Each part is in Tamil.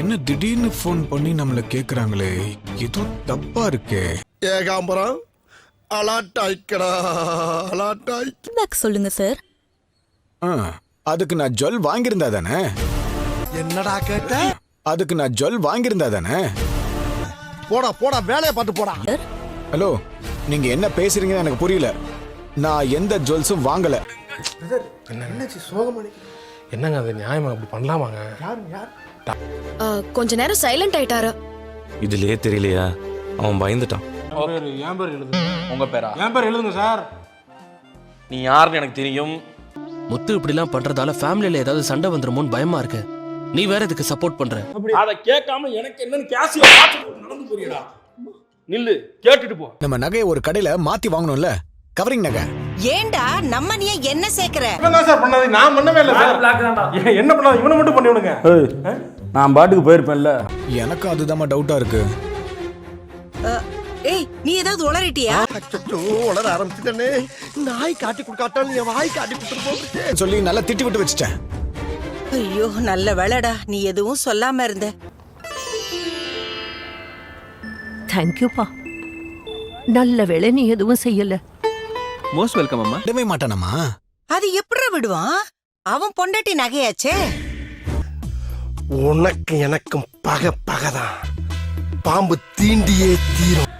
என்ன திடீர்னு ஃபோன் பண்ணி நம்மள கேக்குறாங்களே? ஏதோ தப்பா இருக்கே. ஏகாம்பரம் அலாட்டாய்க்கடா அலாட்டாய் பேக் சொல்லுங்க சார். ஆ, அதுக்கு நான் ஜுவல் வாங்கியிருந்தா தானே? என்னடா கேட்ட? அதுக்கு நான் ஜுவல் வாங்கியிருந்தா தானே? போடா போடா வேலையை பார்த்து போடா. ஹலோ நீங்க என்ன பேசுறீங்கன்னு எனக்கு புரியல. நான் எந்த ஜுவல்ஸும் வாங்கல. என்னங்க அது நியாயமா அப்படி பண்ணலாமாங்க? கொஞ்ச நேரம் சைலண்ட் ஆயிட்டாரு? இதுலயே தெரியலையா? அவன் பயந்துட்டான். பேர் என் பேர் எழுதுங்க. உங்க பேரா? என் பேர் எழுதுங்க சார். நீ யாருன்னு எனக்கு தெரியும். முத்து இப்படிலாம் பண்றதால ஃபேமிலில ஏதாவது சண்டை வந்துருமோன்னு பயமா இருக்கு. நீ வேற இதுக்கு சப்போர்ட் பண்ற. அதை கேட்காம எனக்கு என்னன்னு கேசியா நடந்து போறியடா. நில்லு கேட்டுட்டு போ. நம்ம நகையை ஒரு கடையில மாத்தி வாங்கணும்ல? கவரிங் நகை. ஏண்டா நம்ம நீ என்ன சேர்க்கிற? இவன் தான் சார் பண்ணது நான் பண்ணவே இல்லை சார். என்ன பண்ணாது? இவனை மட்டும் பண்ணி விடுங்க நான் பாட்டுக்கு போயிருப்பேன்ல. எனக்கும் அதுதான் டவுட்டா இருக்கு. ஏய் நீ ஏதாவது உளறிட்டியா? அச்சோ உளர ஆரம்பிச்சுட்டனே. நாய் காட்டி கொடுக்காட்டாலும் என் வாய் காட்டி கொடுத்துட்டு சொல்லி நல்லா திட்டி விட்டு வச்சுட்டேன். ஐயோ நல்ல வேலைடா நீ எதுவும் சொல்லாம இருந்த. தேங்க்யூப்பா நல்ல வேளை நீ எதுவும் செய்யல. மோஸ்ட் வெல்கம் அம்மா. விடவே மாட்டானம்மா. அது எப்படிடா விடுவான்? அவன் பொண்டாட்டி நகையாச்சே. உனக்கு எனக்கும் பகை பகைதான் பாம்பு தீண்டியே தீரும்.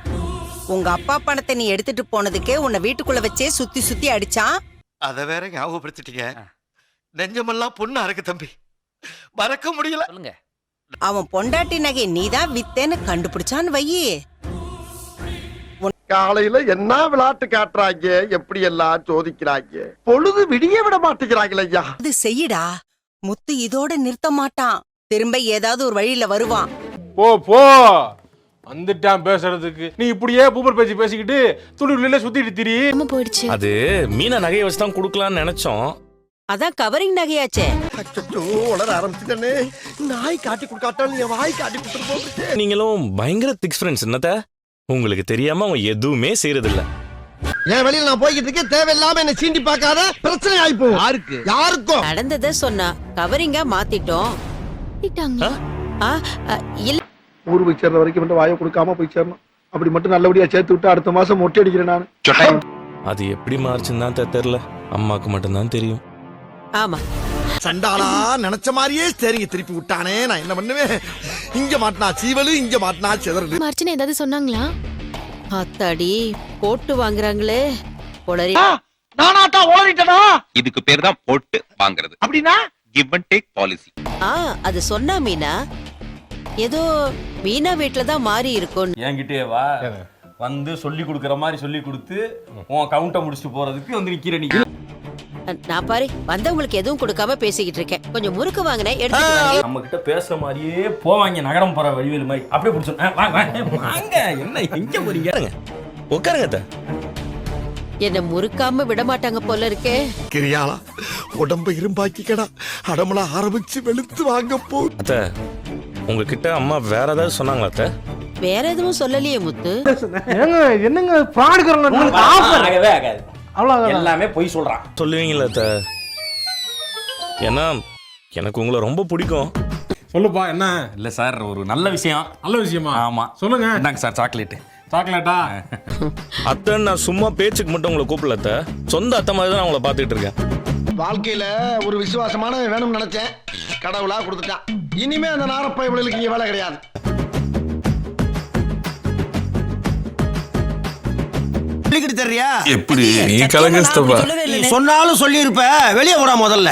உங்க அப்பா பணத்தை நீ எடுத்துட்டு போனதுக்கே உன்னை வீட்டுக்குள்ள வச்சே சுத்தி சுத்தி அடிச்சான். அத வேற ஞாபகப்படுத்திட்டீங்க. நெஞ்சமெல்லாம் பொண்ணா இருக்கு தம்பி. மறக்க முடியல. அவன் பொண்டாட்டி நகை நீதான் வித்தேன்னு கண்டுபிடிச்சான்னு வையி. காலையில என்ன விளையாட்டு காட்டுறாங்க எப்படி எல்லாம் சோதிக்கிறாங்க? பொழுது விடிய விட மாட்டேங்கிறாங்களே ஐயா. அது செய்யடா. முத்து இதோட நிறுத்த மாட்டான். திரும்ப ஏதாவது ஒரு வழியில வருவான். போ போ. வந்துட்டான் பேசுறதுக்கு. நீ இப்படியே பூப்பர் பேச்சு பேசிக்கிட்டு துணிவுல சுத்திட்டு திரி. போயிடுச்சு. அது மீனா நகையை வச்சு தான் கொடுக்கலாம்னு நினைச்சோம். அதான் கவரிங் நகையாச்சே. அச்சோ உளர ஆரம்பிச்சுட்டனே. நாய் காட்டி கொடுக்காட்டாலும் என் வாய் காட்டி கொடுத்துட்டு போகுது நீங்களும் பயங்கர திக்ஸ் ஃப்ரெண்ட்ஸ் என்னத்த? உங்களுக்கு தெரியாம அவன் எதுவுமே செய்யறதில்ல என் வெளியில நான் போய்கிட்டு இருக்கேன். தேவையில்லாம என்ன சீண்டி பார்க்காத. பிரச்சனை ஆயிப்போ யாருக்கு? யாருக்கும் நடந்தத சொன்னா கவரிங்கா மாத்திட்டோம். ஆ, அ, இல்ல. ஊர் போய் சேர்ற வரைக்கும் மட்டும் வாயை கொடுக்காம போய் சேரணும். அப்படி மட்டும் நல்லபடியா சேர்த்து விட்டு அடுத்த மாசம் மொட்டை அடிக்கிறேன் நான். அது எப்படி மாறுச்சுன்னு தான் தெரியல. அம்மாக்கு மட்டும்தான் தெரியும். ஆமா. சண்டாளா நினைச்ச மாதிரியே சரிங்க திருப்பி விட்டானே. நான் என்ன பண்ணுவேன்? இங்க மாட்டினா சீவலு இங்க மாட்டினா சிதறலு. மார்ச்சின்னு ஏதாவது சொன்னாங்களா? அத்தாடி போட்டு வாங்குறாங்களே. உளறி நானாட்டா ஓடிட்டனா? இதுக்கு பேர் தான் போட்டு வாங்குறது. அப்படின்னா? கிவ் அண்ட் டேக் பாலிசி ஆ அது சொன்னா மீனா. ஏதோ மீனா வீட்ல தான் மாறி இருக்கும். என்கிட்டே வா. வந்து சொல்லி கொடுக்குற மாதிரி சொல்லி கொடுத்து உன் கவுண்ட்டை முடிச்சுட்டு போறதுக்கு வந்து நிக்கிற நீ. நான் பாரு வந்தவங்களுக்கு எதுவும் கொடுக்காம பேசிக்கிட்டு இருக்கேன். கொஞ்சம் முறுக்கு வாங்கினேன் வாங்க. நம்ம கிட்ட பேசுற மாதிரியே போவாங்க நகரம் போற வழிவேலு மாதிரி. அப்படியே பிடிச்சோம் வாங்க. என்ன எங்க போறீங்க? உட்காருங்க. என்ன முறுக்காம விட மாட்டாங்க போல இருக்கே. கிரியாளா உடம்ப இரும்பாக்கிக்கடா. அடமலா ஆரம்பிச்சு வெளுத்து வாங்க போ. அத்தை உங்ககிட்ட அம்மா வேற ஏதாவது சொன்னாங்களா அத்தை? வேற எதுவும் சொல்லலையே முத்து. ஏங்க என்னங்க ஆகவே ஆகாது. அவ்வளவுதான்? எல்லாமே பொய் சொல்றான். சொல்லுவீங்களா அத்தை? ஏன்னா எனக்கு உங்களை ரொம்ப பிடிக்கும். சொல்லுப்பா என்ன? இல்ல சார் ஒரு நல்ல விஷயம். நல்ல விஷயமா? ஆமா. சொல்லுங்க. இந்தாங்க சார் சாக்லேட் சாக்லேட்டா? அத்தை நான் சும்மா பேச்சுக்கு மட்டும் உங்களை கூப்பிடல அத்தை. சொந்த அத்தை மாதிரி தான் நான் உங்களை பார்த்துட்டு இருக்கேன். வாழ்க்கையில ஒரு விசுவாசமான வேணும்னு நினைச்சேன். கடவுளா கொடுத்துட்டான். இனிமே அந்த நாரப்பை இவளுக்கு இங்க வேலை கிடையாது. தெரியா? எப்படி? நீ சொன்னாலும் சொல்லி இருப்ப வெளியே போடா முதல்ல.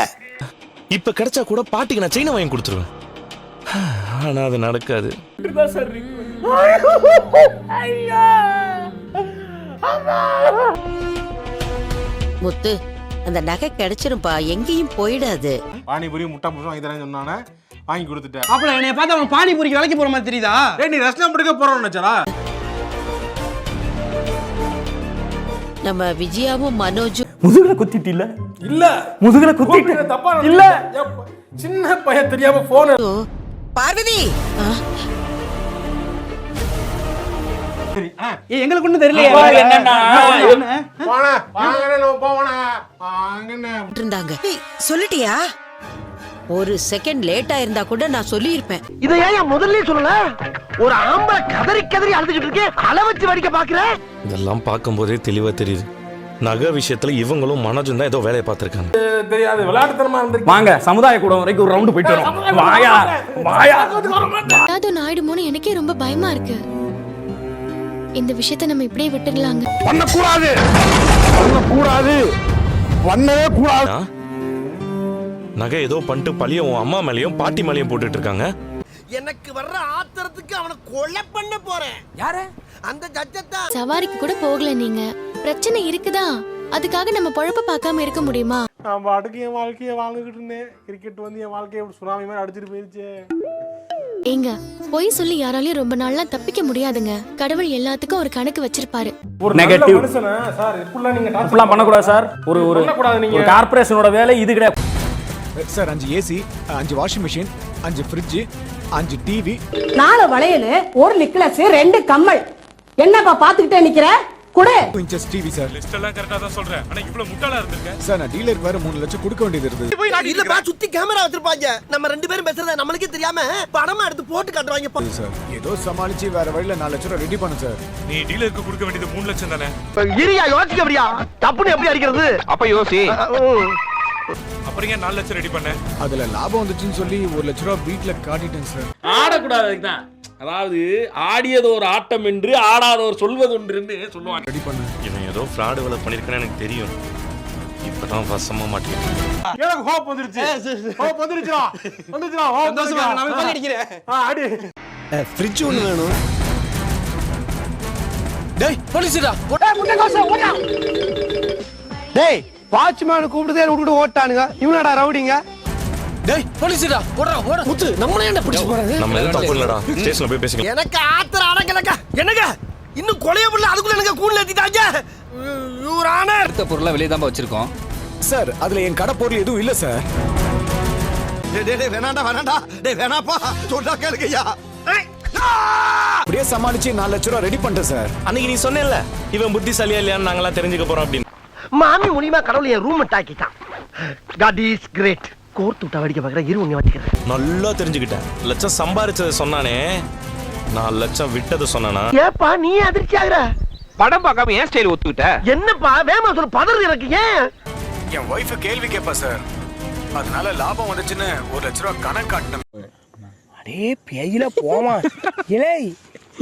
இப்ப கிடைச்சா கூட பாட்டிக்கு நான் செயினை வாங்கி கொடுத்துருவேன். ஆனா அது நடக்காது. முத்து அந்த நகை கிடைச்சிரும்பா எங்கேயும் போயிடாது. பானிபூரி முட்டை வாங்கி தரேன்னு சொன்னானே வாங்கி கொடுத்துட்டேன். அப்பல என்னைய பார்த்தா அவன் பானிபூரிக்கு வேலைக்கு போற மாதிரி தெரியுதா? ஏய் நீ ரசனம் பிடிக்க போறோம்னு நினைச்சாரா நம்ம விஜயாவும் மனோஜும் முதுகுல குத்திட்டில இல்ல? முதுகுல குத்திட்டு தப்பா இல்ல. சின்ன பையன் தெரியாம போன் பார்வதி! எங்களுக்கு ஒண்ணும் வாங்கண்ணே இருந்தாங்க. சொல்லிட்டியா? ஒரு செகண்ட் லேட்டா இருந்தா கூட நான் சொல்லியிருப்பேன். இதை ஏன் முதல்ல சொல்லல? ஒரு ஆம்பளை கதறி கதறி அழுதுகிட்டு இருக்கேன் அள வச்சு வடிக்க பாக்குற இதெல்லாம் பார்க்கும்போதே தெளிவா தெரியுது. நகை விஷயத்துல இவங்களும் மனோஜும் தான் ஏதோ வேலையை பார்த்துருக்காங்க. தெரியாது விளையாட்டுத்தனமா இருந்திருக்கு. வாங்க சமுதாய கூடம் வரைக்கும் ஒரு ரவுண்டு போயிட்டு வரோம். வாயா வாயா. ஏதாவது ஒன்று ஆயிடுமோன்னு எனக்கே ரொம்ப பயமா இருக்கு. இந்த விஷயத்த நம்ம இப்படியே விட்டுடலாங்க. பண்ணக்கூடாது. பண்ணக்கூடாது. பண்ணவே கூடாது? நகை ஏதோ பண்ணிட்டு பழிய உன் அம்மா மேலேயும் பாட்டி மேலேயும் போட்டுட்டு இருக்காங்க எனக்கு வர்ற ஆத்திரத்துக்கு அவனை கொலை பண்ண போறேன். யாரு? அந்த ஜட்ஜத்தான் சவாரிக்கு கூட போகல நீங்க. பிரச்சனை இருக்குதா? அதுக்காக நம்ம பொழப்ப பார்க்காம இருக்க முடியுமா? நான் பாட்டுக்கு என் வாழ்க்கையை வாழ்ந்துகிட்டு இருந்தேன். கிரிக்கெட் வந்து என் வாழ்க்கையை சுனாமி மாதிரி அடிச்சிட்டு போயிருச்சு. ஏங்க பொய் சொல்லி யாராலையும் ரொம்ப நாள்லாம் தப்பிக்க முடியாதுங்க. கடவுள் எல்லாத்துக்கும் ஒரு கணக்கு வச்சிருப்பாரு. ஒரு மனுஷனை சார் இப்படிலாம் நீங்க torture அப்படிலாம் பண்ணக்கூடாது சார். ஒரு ஒரு பண்ணக்கூடாது நீங்க. ஒரு கார்பரேஷனோட வேலை இது கிடையாது. சார் அஞ்சு ஏசி அஞ்சு வாஷிங் மிஷின் அஞ்சு ஃப்ரிட்ஜ் அஞ்சு டிவி நாலு வளையல் ஒரு நெக்லஸ் ரெண்டு கம்மல். என்னப்பா பாத்துக்கிட்டே நிக்கிற? குடு. இன்ச்சஸ் டிவி சார் லிஸ்ட் எல்லாம் கரெக்டா தான் சொல்றேன். ஆனா இவ்வளவு முட்டாளா இருந்திருக்கேன். சார் நான் டீலருக்கு வேற மூணு லட்சம் கொடுக்க வேண்டியது இருந்தது. இல்லப்பா சுத்தி கேமரா வச்சிருப்பாங்க. நம்ம ரெண்டு பேரும் பேசுறத நம்மளுக்கே தெரியாம படமா எடுத்து போட்டு காட்டுவாங்க. சார் ஏதோ சமாளிச்சு வேற வழியில நாலு லட்சம் ரெடி பண்ண சார் நீ டீலருக்கு கொடுக்க வேண்டியது மூணு லட்சம் தானே? இரியா யோசிக்க அப்படியா தப்புன்னு எப்படி அடிக்கிறது? அப்ப யோசி. அப்புறம் ஏன் நாலு லட்சம் ரெடி பண்ண? அதுல லாபம் வந்துச்சுன்னு சொல்லி ஒரு லட்ச ரூபா வீட்டுல காட்டிட்டேன் சார் ஆடக்கூடாது அதுக்குதான். அதாவது ஆடியது ஒரு ஆட்டம் என்று ஆடாதவர் சொல்வது ஒன்று சொல்லுவாங்க. ரெடி பண்ண. இவன் ஏதோ ஃப்ராடு வேலை பண்ணிருக்கான்னு எனக்கு தெரியும். இப்பதான் வசமா மாட்டேன் எனக்கு ஹோப் வந்துருச்சு. ஹோப் வந்துருச்சுடா. வந்துருச்சுடா ஹோப் நான் அடிக்கிறேன் ஆ அடி. ஃப்ரிட்ஜ் ஒன்று வேணும். டேய் போலீஸ்டா. டேய் வாட்ச்மேன் கூப்பிடுதே விட்டுட்டு ஓட்டானுங்க. இவனடா ரவுடிங்க. டேய் போலீஸ்டா ஓடுறா ஓட முத்து நம்மளே என்ன பிடிச்சு போறாங்க நம்ம எதுவும் தப்பு இல்லடா. ஸ்டேஷன்ல போய் பேசிக்கலாம். எனக்கு ஆத்திர அடங்கலக்கா. என்னங்க? இன்னும் கொலைய புள்ள அதுக்குள்ள எனக்கு கூண்டு ஏத்திட்டாங்க? ஆனர் அடுத்த பொருளை வெளியே தான் வச்சிருக்கோம். சார் அதுல என் கடை பொருள் எதுவும் இல்ல சார். டேய் டேய், வேணாண்டா வேணாண்டா. டேய் வேணாப்பா. சொன்னா கேளுங்கய்யா! அப்படியே சமாளிச்சு நாலு லட்ச ரூபா ரெடி பண்ணிட்டேன் சார். அன்னைக்கு நீ சொன்னேன்ல இவன் புத்திசாலியா இல்லையான்னு நாங்களாம் தெரிஞ்சுக்க போறோம் அப்படின்னு. மாமி மூலியமா கடவுள் என் ரூம் டாக்கிட்டான் காட் இஸ் கிரேட் கோர்த்து விட்டா வடிக்க பாக்குறேன் இரு உன்னை வச்சுக்கிறேன் நல்லா தெரிஞ்சுக்கிட்டேன். லட்சம் சம்பாரிச்சதை சொன்னானே. நாலு லட்சம் விட்டதை சொன்னானா? ஏப்பா நீ அதிர்ச்சி ஆகுற? படம் பார்க்காம ஏன் ஸ்டைல் ஒத்துக்கிட்ட? என்னப்பா வேமா சொல்லு பதறது எனக்கு ஏன்? என் ஒய்ஃப் கேள்வி கேட்பா சார் அதனால லாபம் வந்துச்சுன்னு ஒரு லட்ச ரூபா கணக்கு காட்டினேன் அடே பேயில போமா இலே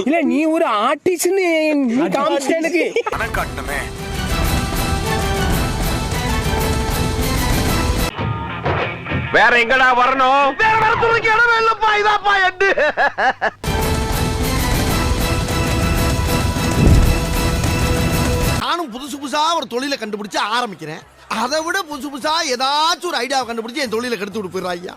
இல்ல நீ ஒரு ஆர்டிஸ்ட்னு நீ காமிச்சிட்ட எனக்கு. கணக்கு காட்டணுமே. வேற எங்கடா வரணும்? வேற சொல்றதுக்கு இடமே இல்லப்பா இதாப்பா எட்டு. நானும் புதுசு புதுசா ஒரு தொழிலை கண்டுபிடிச்சு ஆரம்பிக்கிறேன். அதை விட புதுசு புதுசா ஏதாச்சும் ஒரு ஐடியா கண்டுபிடிச்சு என் தொழிலை கெடுத்து விட்டு போயிடுறாங்க